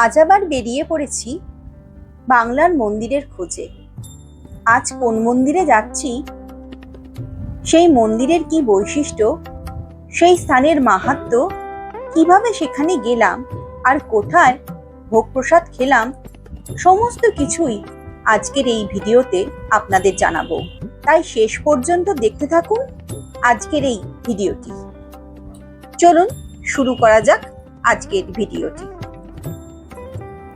আজ আবার বেরিয়ে পড়েছি বাংলার মন্দিরের খোঁজে। আজ কোন মন্দিরে যাচ্ছি? সেই মন্দিরের কি বৈশিষ্ট্য? সেই স্থানের মাহাত্ম্য কীভাবে সেখানে গেলাম? আর কোথায় ভোগ প্রসাদ খেলাম? সমস্ত কিছুই আজকের এই ভিডিওতে আপনাদের জানাব। তাই শেষ পর্যন্ত দেখতে থাকুন আজকের এই ভিডিওটি। চলুন শুরু করা যাক আজকের ভিডিওটি।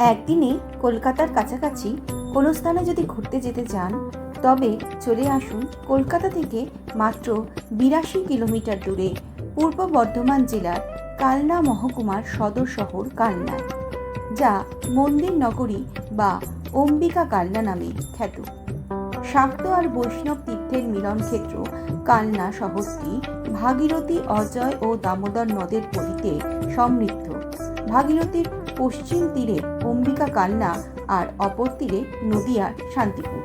একদিনে কলকাতার কাছাকাছি কোনো স্থানে যদি ঘুরতে যেতে চান, তবে চলে আসুন কলকাতা থেকে মাত্র বিরাশি কিলোমিটার দূরে পূর্ব বর্ধমান জেলার কালনা মহকুমার সদর শহর কালনায়, যা মন্দির নগরী বা অম্বিকা কালনা নামে খ্যাত। শাক্ত আর বৈষ্ণব তীর্থের মিলনক্ষেত্র কালনা শহরটি ভাগীরথী অজয় ও দামোদর নদের পলিতে সমৃদ্ধ। ভাগীরথীর পশ্চিম তীরে অম্বিকা কালনা আর অপর তীরে নদিয়ার শান্তিপুর।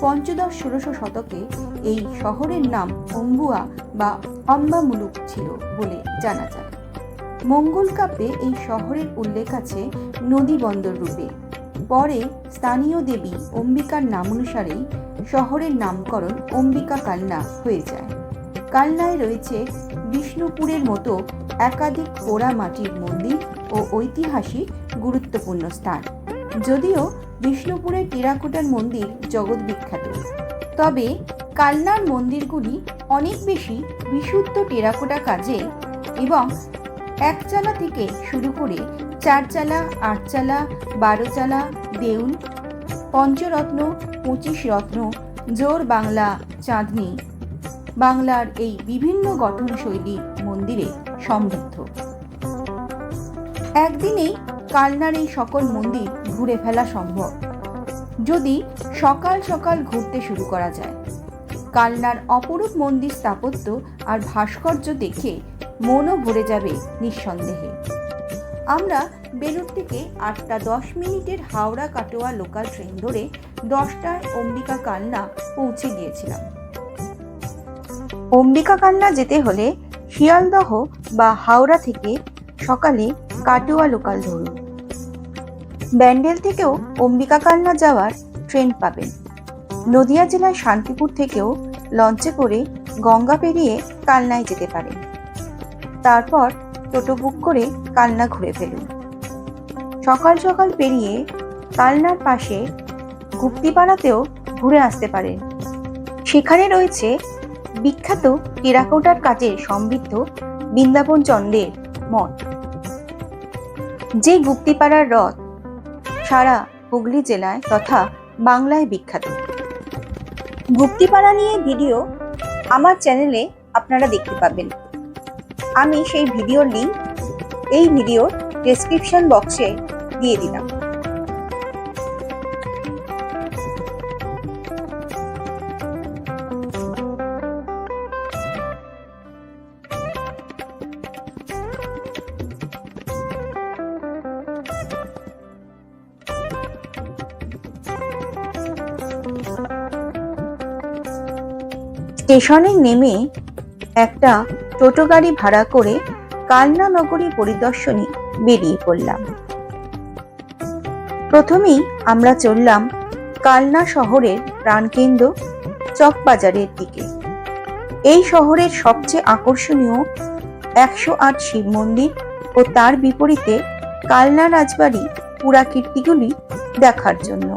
পঞ্চদশ, ষোড়শ শতকে এই শহরের নাম অম্বুয়া বা অম্বামুলুক ছিল বলে জানা যায়। মঙ্গল কাব্যে এই শহরের উল্লেখ আছে নদী বন্দর রূপে। পরে স্থানীয় দেবী অম্বিকার নাম অনুসারেই শহরের নামকরণ অম্বিকা কালনা হয়ে যায়। কালনায় রয়েছে বিষ্ণুপুরের মতো একাধিক পোড়া মাটির মন্দির ও ঐতিহাসিক গুরুত্বপূর্ণ স্থান। যদিও বিষ্ণুপুরের টেরাকোটার মন্দির জগৎ বিখ্যাত। তবে কালনার মন্দিরগুলি অনেক বেশি বিশুদ্ধ টেরাকোটা কাজে এবং একচালা থেকে শুরু করে চারচালা, আটচালা, বারোচালা, দেউল, পঞ্চরত্ন পঁচিশ রত্ন জোর বাংলা, চাঁদনি বাংলার এই বিভিন্ন গঠনশৈলী মন্দিরে সমৃদ্ধ। একদিনেই কালনার এই সকল মন্দির ঘুরে ফেলা সম্ভব। যদি সকাল সকাল ঘুরতে শুরু করা যায়। কালনার অপরূপ মন্দির স্থাপত্য আর ভাস্কর্য দেখে মনও ভরে যাবে নিঃসন্দেহে। আমরা বেলুর থেকে আটটা দশ মিনিটের হাওড়া কাটোয়া লোকাল ট্রেন ধরে দশটায় অম্বিকা কালনা পৌঁছে গিয়েছিলাম। অম্বিকা কান্না যেতে হলে শিয়ালদহ বা হাওড়া থেকে সকালে কাটুয়া লোকাল ধরুন ব্যান্ডেল থেকেও অম্বিকা কান্না যাওয়ার ট্রেন পাবেন। নদিয়া জেলার শান্তিপুর থেকেও লঞ্চে করে গঙ্গা পেরিয়ে কালনায় যেতে পারেন। তারপর টোটো বুক করে কালনা ঘুরে ফেলুন। সকাল সকাল পেরিয়ে কালনার পাশে গুপ্তিপাড়াতেও ঘুরে আসতে পারেন। সেখানে রয়েছে বিখ্যাত টেরাকোটার কাজে সমৃদ্ধ বৃন্দাবন চন্দ্রের মঠ। যে গুপ্তিপাড়ার রথ সারা হুগলি জেলায় তথা বাংলায় বিখ্যাত। গুপ্তিপাড়া নিয়ে ভিডিও আমার চ্যানেলে আপনারা দেখতে পাবেন। আমি সেই ভিডিওর লিঙ্ক এই ভিডিওর ডেসক্রিপশন বক্সে দিয়ে দিলাম। স্টেশনে নেমে একটা টোটো গাড়ি ভাড়া করে কালনা নগরী পরিদর্শনে বেরিয়ে পড়লাম। প্রথমেই আমরা চললাম কালনা শহরের প্রাণকেন্দ্র চকবাজারের দিকে। এই শহরের সবচেয়ে আকর্ষণীয় একশো আট শিব মন্দির ও তার বিপরীতে কালনা রাজবাড়ি পুরাকীর্তিগুলি দেখার জন্য।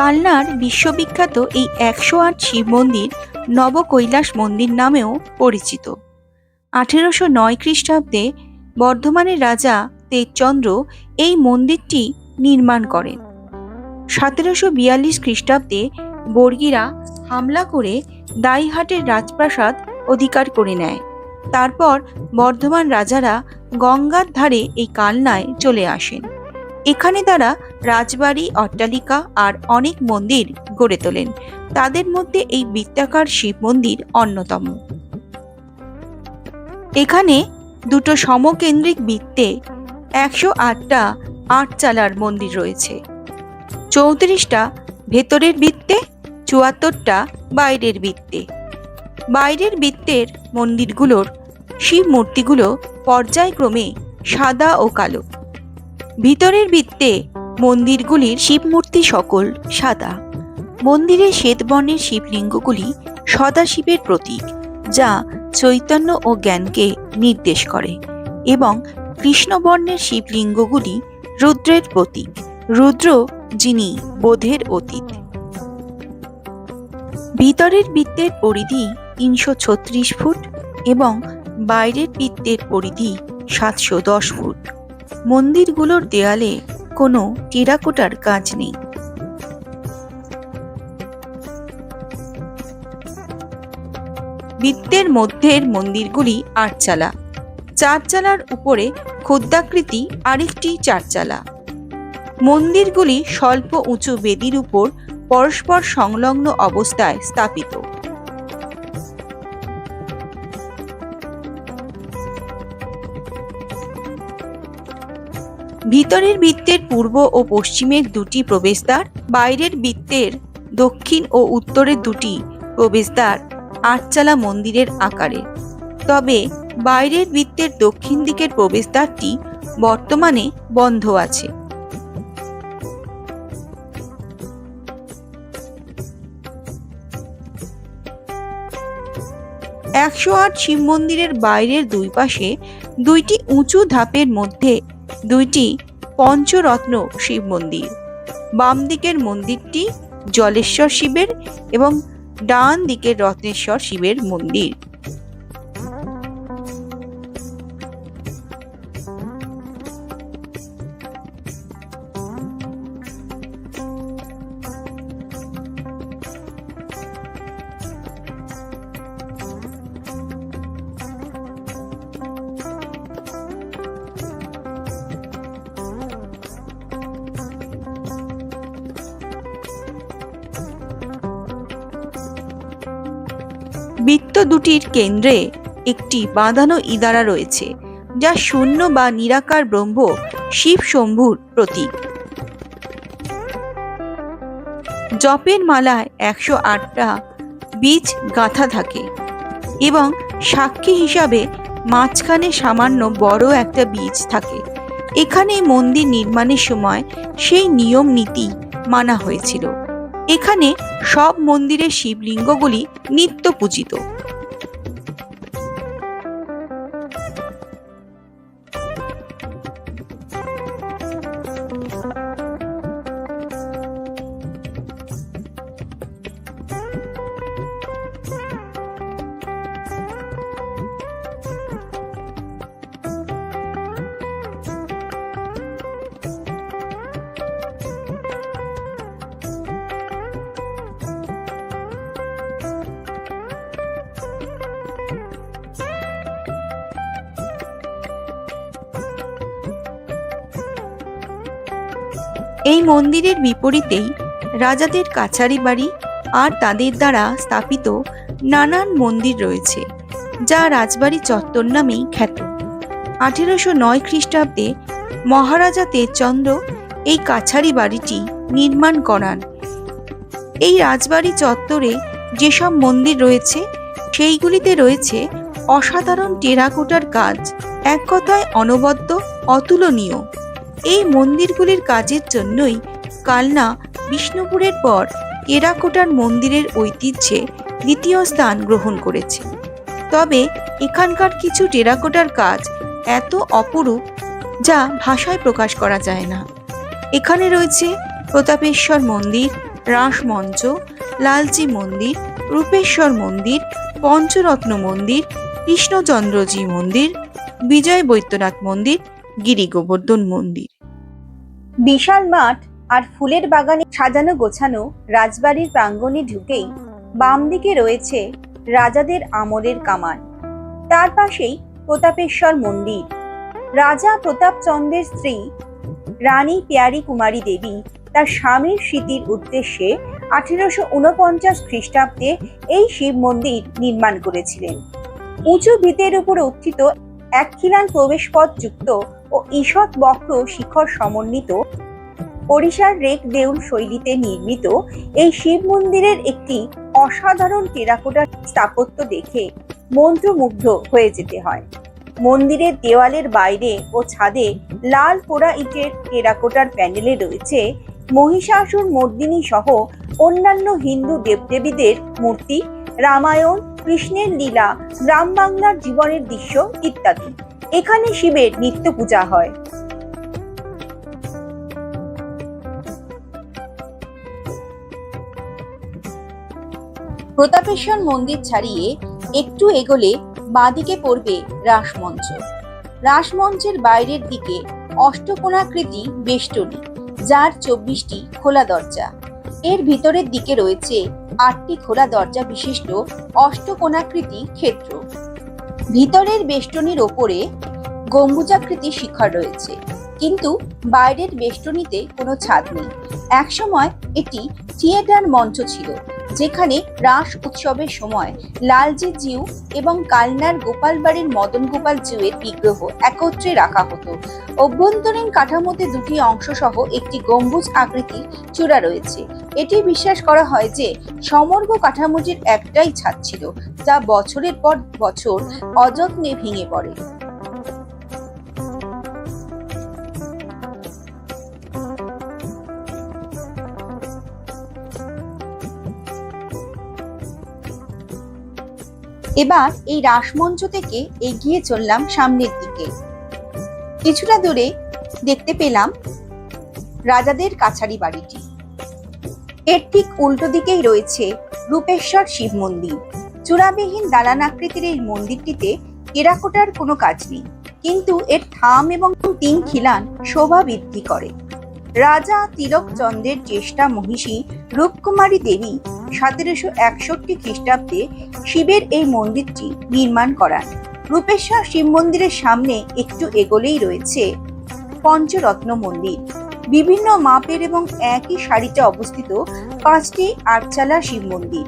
কালনার বিশ্ববিখ্যাত এই একশো আট শিব মন্দির নবকৈলাস মন্দির নামেও পরিচিত। আঠেরোশো নয় খ্রিস্টাব্দে বর্ধমানের রাজা তেজচন্দ্র এই মন্দিরটি নির্মাণ করেন। সতেরোশো বিয়াল্লিশ খ্রিস্টাব্দে বর্গীরা হামলা করে দাইহাটের রাজপ্রাসাদ অধিকার করে নেয়। তারপর বর্ধমান রাজারা গঙ্গার ধারে এই কালনায় চলে আসেন। এখানে তারা রাজবাড়ি, অট্টালিকা আর অনেক মন্দির গড়ে তোলেন। তাদের মধ্যে এই বৃত্তাকার শিব মন্দির অন্যতম। এখানে দুটো সমকেন্দ্রিক বৃত্তে একশো আটটা আটচালার মন্দির রয়েছে। চৌত্রিশটা ভেতরের বৃত্তে, চুয়াত্তরটা বাইরের বৃত্তে। বাইরের বৃত্তের মন্দিরগুলোর শিব মূর্তিগুলো পর্যায়ক্রমে সাদা ও কালো। ভিতরের বৃত্তে মন্দিরগুলির শিব মূর্তি সকল সাদা। মন্দিরের শ্বেতবর্ণের শিবলিঙ্গগুলি সদাশিবের প্রতীক, যা চৈতন্য ও জ্ঞানকে নির্দেশ করে এবং কৃষ্ণবর্ণের শিবলিঙ্গগুলি রুদ্রের প্রতীক, রুদ্র যিনি বোধের অতীত। ভিতরের বৃত্তের পরিধি তিনশো ছত্রিশ ফুট এবং বাইরের বৃত্তের পরিধি সাতশো দশ ফুট। মন্দিরগুলোর দেয়ালে কোনো টেরাকোটার কাজ নেই। বৃত্তের মধ্যের মন্দিরগুলি আটচালা। চারচালার উপরে ক্ষুদ্রাকৃতি আরেকটি চারচালা। মন্দিরগুলি স্বল্প উঁচু বেদির উপর পরস্পর সংলগ্ন অবস্থায় স্থাপিত। ভিতরের বৃত্তের পূর্ব ও পশ্চিমের দুটি প্রবেশদ্বার, বাইরের বৃত্তের দক্ষিণ ও উত্তরের দুটি প্রবেশদ্বার আটচালা মন্দিরের আকারে। তবে বাইরের বৃত্তের দক্ষিণ দিকের প্রবেশদ্বারটি বর্তমানে বন্ধ আছে। একশো আট শিব মন্দিরের বাইরের দুই পাশে দুইটি উঁচু ধাপের মধ্যে দুইটি পঞ্চরত্ন শিব মন্দির। বাম দিকের মন্দিরটি জলেশ্বর শিবের এবং ডান দিকের রত্নেশ্বর শিবের মন্দির। বৃত্ত দুটির কেন্দ্রে একটি বাঁধানো ইদারা রয়েছে, যা শূন্য বা নিরাকার ব্রহ্ম শিব শম্ভুর প্রতীক। জপের মালায় একশো আটটা বীজ গাঁথা থাকে এবং সাক্ষী হিসাবে মাঝখানে সামান্য বড় একটা বীজ থাকে। এখানে মন্দির নির্মাণের সময় সেই নিয়ম নীতি মানা হয়েছিল। এখানে সব মন্দিরের শিবলিঙ্গগুলি নিত্য পূজিত এই মন্দিরের বিপরীতেই রাজাদের কাছারি বাড়ি আর তাদের দ্বারা স্থাপিত নানান মন্দির রয়েছে, যা রাজবাড়ি চত্বর নামেই খ্যাত। আঠেরোশো নয় খ্রিস্টাব্দে মহারাজা তেজচন্দ্র এই কাছারি বাড়িটি নির্মাণ করান। এই রাজবাড়ি চত্বরে যেসব মন্দির রয়েছে, সেইগুলিতে রয়েছে অসাধারণ টেরাকোটার কাজ, এক কথায় অনবদ্য, অতুলনীয়। এই মন্দিরগুলির কাজের জন্যই কালনা বিষ্ণুপুরের পর টেরাকোটার মন্দিরের ঐতিহ্যে দ্বিতীয় স্থান গ্রহণ করেছে। তবে এখানকার কিছু টেরাকোটার কাজ এত অপরূপ যা ভাষায় প্রকাশ করা যায় না। এখানে রয়েছে প্রতাপেশ্বর মন্দির রাসমঞ্চ লালচি মন্দির, রূপেশ্বর মন্দির, পঞ্চরত্ন মন্দির, কৃষ্ণচন্দ্রজি মন্দির, বিজয় বৈদ্যনাথ মন্দির গিরি গোবর্ধন মন্দির। বিশাল মাঠ আর ফুলের বাগানে সাজানো গোছানো রাজবাড়ির প্রাঙ্গণে ঢুকেই বাম দিকে রয়েছে রাজাদের আমলের কামান। তার পাশেই প্রতাপেশ্বর মন্দির। রাজা প্রতাপচন্দ্রের স্ত্রী রানী পেয়ারি কুমারী দেবী তার স্বামীর স্মৃতির উদ্দেশ্যে আঠেরোশো উনপঞ্চাশ খ্রিস্টাব্দে এই শিব মন্দির নির্মাণ করেছিলেন। উঁচু ভিতের উপর উত্থিত এক খিলান প্রবেশপথ যুক্ত ও ঈষৎ বক্র শিখর সমন্বিত ওড়িশার রেক দেউল শৈলীতে নির্মিত এই শিব মন্দিরের একটি অসাধারণ টেরাকোটার স্থাপত্য দেখে মন্ত্রমুগ্ধ হয়ে যেতে হয়। মন্দিরের দেওয়ালের বাইরে ও ছাদে লাল পোড়া ইটের টেরাকোটার প্যান্ডেলে রয়েছে মহিষাসুর মর্দিনী সহ অন্যান্য হিন্দু দেবদেবীদের মূর্তি, রামায়ণ, কৃষ্ণের লীলা, গ্রাম বাংলার জীবনের দৃশ্য ইত্যাদি। এখানে শিবের নিত্য পূজা হয়। প্রতাপেশ্বর মন্দির ছাড়িয়ে একটু এগোলে বাঁদিকে পড়বে রাসমঞ্চ। রাসমঞ্চের বাইরের দিকে অষ্টকোণাকৃতি বেষ্টনী, যার চব্বিশটি খোলা দরজা। এর ভিতরের দিকে রয়েছে আটটি খোলা দরজা বিশিষ্ট অষ্টকোণাকৃতি ক্ষেত্র। ভিতরের বেষ্টনীর ওপরে গম্বুজাকৃতি শিখর রয়েছে। কিন্তু বাইরের বেষ্টনীতে কোনো ছাদ নেই। একসময় এটি থিয়েটার মঞ্চ ছিল। যেখানে রাস উৎসবের সময় লালজি জিউ এবং কালনার গোপালবাড়ির মদন গোপাল জিউয়ের বিগ্রহ একত্রে রাখা হতো। অভ্যন্তরীণ কাঠামোতে দুটি অংশ সহ একটি গম্বুজ আকৃতির চূড়া রয়েছে। এটি বিশ্বাস করা হয় যে সমগ্র কাঠামোটির একটাই ছাদ ছিল, যা বছরের পর বছর অযত্নে ভেঙে পড়ে। এবার এই রাসমঞ্চ থেকে এগিয়ে চললাম সামনের দিকে। কিছুটা দূরে দেখতে পেলাম রাজাদের কাছারি বাড়িটি। এর ঠিক উল্টো দিকেই রয়েছে রূপেশ্বর শিব মন্দির। চূড়াবিহীন দালান আকৃতির এই মন্দিরটিতে টেরাকোটার কোনো কাজ নেই। কিন্তু এর থাম এবং তিন খিলান শোভা বৃদ্ধি করে। রাজা তিলক চন্দ্রের জ্যেষ্ঠা মহিষী রূপকুমারী দেবী সতেরোশো একষট্টি খ্রিস্টাব্দে শিবের এই মন্দিরটি নির্মাণ করান। রূপেশ্বর শিব মন্দিরের সামনে একটু এগোলেই রয়েছে পঞ্চরত্ন মন্দির। বিভিন্ন মাপের এবং একই সারিতে অবস্থিত পাঁচটি আটচালা শিব মন্দির।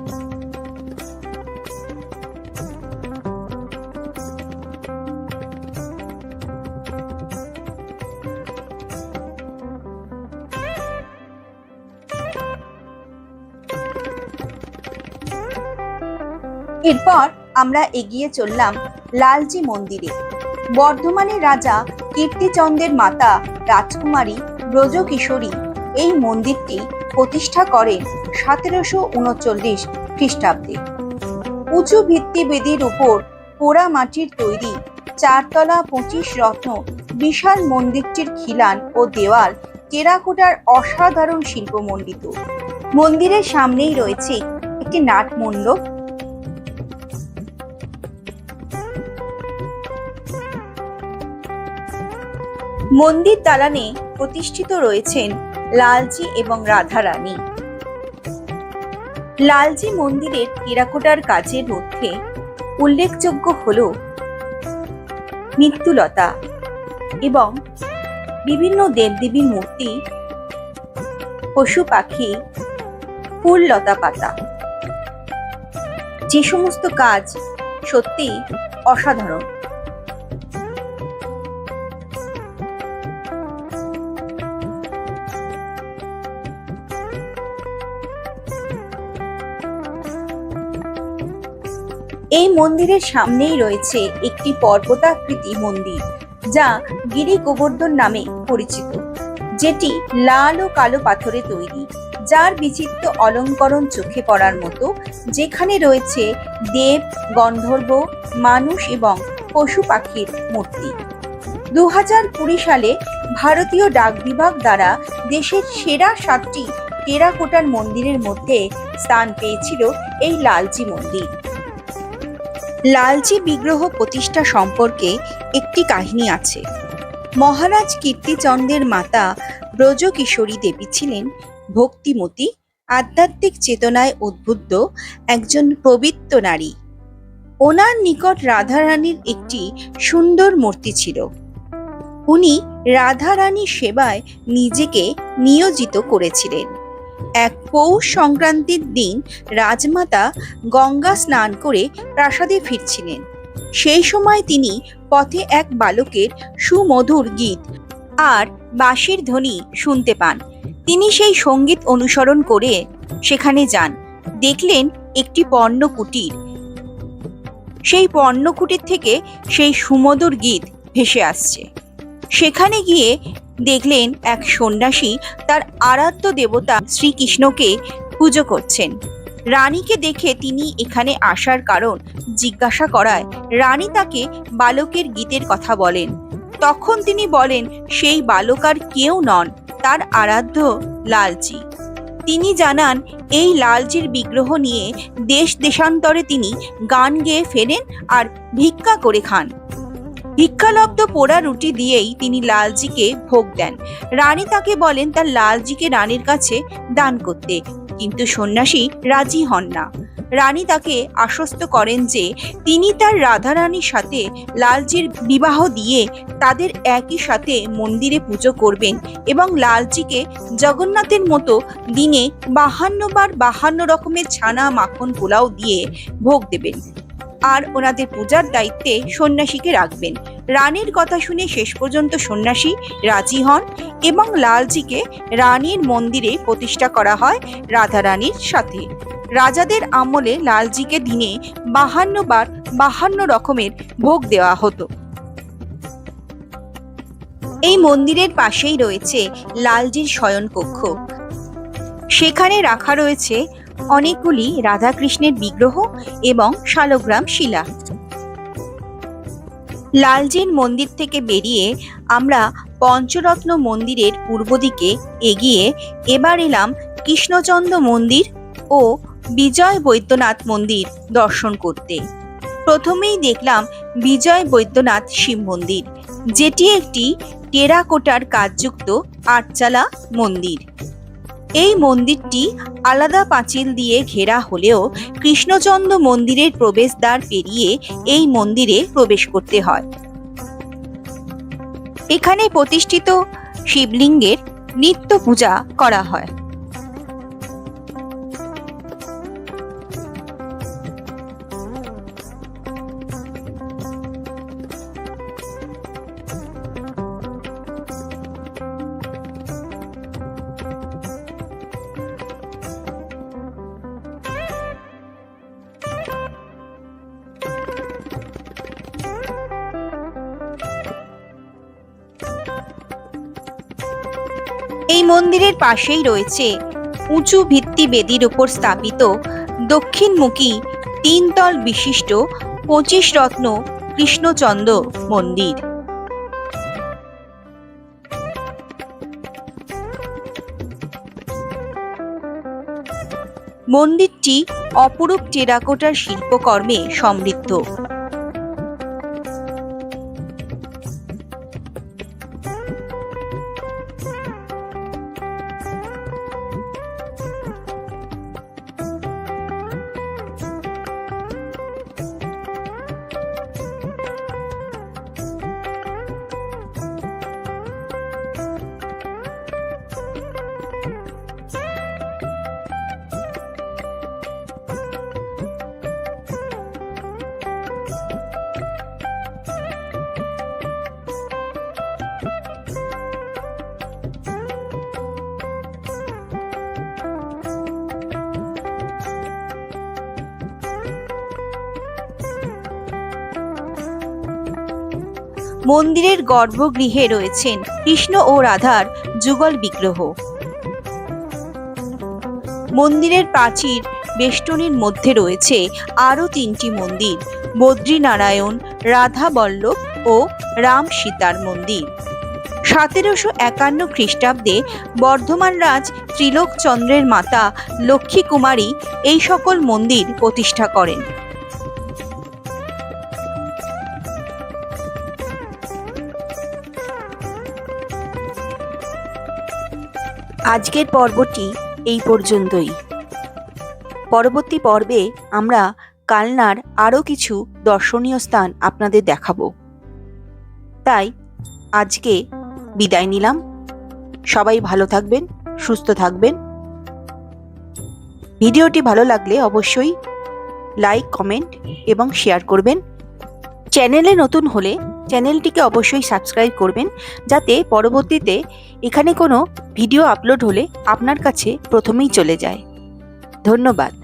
আমরা এগিয়ে চললাম লালজি মন্দিরে। বর্ধমানের রাজা কীর্তিচন্দ্রের মাতা রাজকুমারী ব্রজকিশোরী এই মন্দিরটি প্রতিষ্ঠা করেন সতেরোশো উনচল্লিশ খ্রিস্টাব্দে। উঁচু ভিত্তিবেদির উপর পোড়া মাটির তৈরি চারতলা পঁচিশ রত্ন বিশাল মন্দিরটির খিলান ও দেওয়াল টেরাকোটার অসাধারণ শিল্পমণ্ডিত। মন্দিরের সামনেই রয়েছে একটি নাট মন্দির দালানে প্রতিষ্ঠিত রয়েছেন লালজি এবং রাধারানী। লালজি মন্দিরের টেরাকোটার কাজের মধ্যে উল্লেখযোগ্য হল মৃত্যুলতা এবং বিভিন্ন দেবদেবীর মূর্তি, পশু পাখি ফুল লতা পাতা। যে সমস্ত কাজ সত্যি অসাধারণ। এই মন্দিরের সামনেই রয়েছে একটি পর্বতাকৃতি মন্দির, যা গিরি গোবর্ধন নামে পরিচিত, যেটি লাল ও কালো পাথরে তৈরি, যার বিচিত্র অলঙ্করণ চোখে পড়ার মতো, যেখানে রয়েছে দেব, গন্ধর্ব, মানুষ এবং পশু পাখির মূর্তি। দু হাজার কুড়ি সালে ভারতীয় ডাক বিভাগ দ্বারা দেশের সেরা সাতটি টেরাকোটার মন্দিরের মধ্যে স্থান পেয়েছিল এই লালজি মন্দির। লালজি বিগ্রহ প্রতিষ্ঠা সম্পর্কে একটি কাহিনী আছে। মহারাজ কীর্তিচন্দ্রের মাতা ব্রজকিশোরী দেবী ছিলেন ভক্তিমতী, আধ্যাত্মিক চেতনায় উদ্বুদ্ধ একজন পবিত্র নারী। ওনার নিকট রাধারানীর একটি সুন্দর মূর্তি ছিল। উনি রাধারানীর সেবায় নিজেকে নিয়োজিত করেছিলেন। এক পৌষ সংক্রান্তির দিন রাজমাতা গঙ্গা স্নান করে প্রাসাদে ফিরছিলেন। সেই সময় তিনি পথে এক বালকের সুমধুর গীত আর বাঁশির ধ্বনি শুনতে পান। তিনি সেই সংগীত অনুসরণ করে সেখানে যান। দেখলেন একটি পর্ণ কুটির সেই পর্ণ কুটির থেকে সেই সুমধুর গীত ভেসে আসছে। সেখানে গিয়ে দেখলেন এক সন্ন্যাসী তার আরাধ্য দেবতা শ্রীকৃষ্ণকে পুজো করছেন। রানীকে দেখে তিনি এখানে আসার কারণ জিজ্ঞাসা করায় রানী তাকে বালকের গীতের কথা বলেন। তখন তিনি বলেন, সেই বালক আর কেউ নন, তার আরাধ্য লালজি। তিনি জানান, এই লালজির বিগ্রহ নিয়ে দেশ দেশান্তরে তিনি গান গেয়ে ফেরেন আর ভিক্ষা করে খান। ভিক্ষালব্ধ পোড়া রুটি দিয়েই তিনি লালজিকে ভোগ দেন। রানী তাকে বলেন, তার লালজিকে রানীর কাছে দান করতে। কিন্তু সন্ন্যাসী রাজি হন না। রানী তাকে আশ্বস্ত করেন যে, তিনি তার রাধারানীর সাথে লালজির বিবাহ দিয়ে তাদের একই সাথে মন্দিরে পুজো করবেন এবং লালজিকে জগন্নাথের মতো দিনে বাহান্ন বার বাহান্ন রকমের ছানা মাখন পোলাও দিয়ে ভোগ দেবেন। আর ওনাদের পূজার দায়িত্বে সন্ন্যাসীকে রাখবেন। রানীর কথা শুনে শেষ পর্যন্ত সন্ন্যাসী রাজি হন এবং লালজিকে রানীর মন্দিরে প্রতিষ্ঠা করা হয় রাধারানীর সাথে। রাজাদের আমলে লালজিকে দিনে বাহান্ন বার বাহান্ন রকমের ভোগ দেওয়া হতো। এই মন্দিরের পাশেই রয়েছে লালজির শয়নকক্ষ। সেখানে রাখা রয়েছে অনেকগুলি রাধাকৃষ্ণের বিগ্রহ এবং শালগ্রাম শিলা। লালজির মন্দির থেকে বেরিয়ে আমরা পঞ্চরত্ন মন্দিরের পূর্ব দিকে এগিয়ে এবার এলাম কৃষ্ণচন্দ্র মন্দির ও বিজয় বৈদ্যনাথ মন্দির দর্শন করতে। প্রথমেই দেখলাম বিজয় বৈদ্যনাথ শিব মন্দির, যেটি একটি টেরাকোটার কাজযুক্ত আটচালা মন্দির। এই মন্দিরটি আলাদা পাঁচিল দিয়ে ঘেরা হলেও কৃষ্ণচন্দ্র মন্দিরের প্রবেশদ্বার পেরিয়ে এই মন্দিরে প্রবেশ করতে হয়। এখানে প্রতিষ্ঠিত শিবলিঙ্গের নিত্য পূজা করা হয়। মন্দিরের পাশেই রয়েছে উঁচু ভিত্তি বেদির উপর স্থাপিত দক্ষিণমুখী তিনতল বিশিষ্ট পঁচিশ রত্ন কৃষ্ণচন্দ্র মন্দির। মন্দিরটি অপরূপ টেরাকোটার শিল্পকর্মে সমৃদ্ধ। মন্দিরের গর্ভগৃহে রয়েছেন কৃষ্ণ ও রাধার যুগল বিগ্রহ। মন্দিরের প্রাচীর বেষ্টনীর মধ্যে রয়েছে আরও তিনটি মন্দির, বদ্রীনারায়ণ, রাধা বল্লভ ও রাম সীতার মন্দির। সতেরোশো একান্ন খ্রিস্টাব্দে বর্ধমান রাজ ত্রিলোকচন্দ্রের মাতা লক্ষ্মী কুমারী এই সকল মন্দির প্রতিষ্ঠা করেন। আজকের পর্বটি এই পর্যন্তই। পরবর্তী পর্বে আমরা কালনার আরও কিছু দর্শনীয় স্থান আপনাদের দেখাবো। তাই আজকে বিদায় নিলাম। সবাই ভালো থাকবেন, সুস্থ থাকবেন। ভিডিওটি ভালো লাগলে অবশ্যই লাইক, কমেন্ট এবং শেয়ার করবেন। চ্যানেলে নতুন হলে চ্যানেলটিকে অবশ্যই সাবস্ক্রাইব করবেন যাতে পরবর্তীতে এখানে কোনো ভিডিও আপলোড হলে আপনার কাছে প্রথমেই চলে যায়। ধন্যবাদ।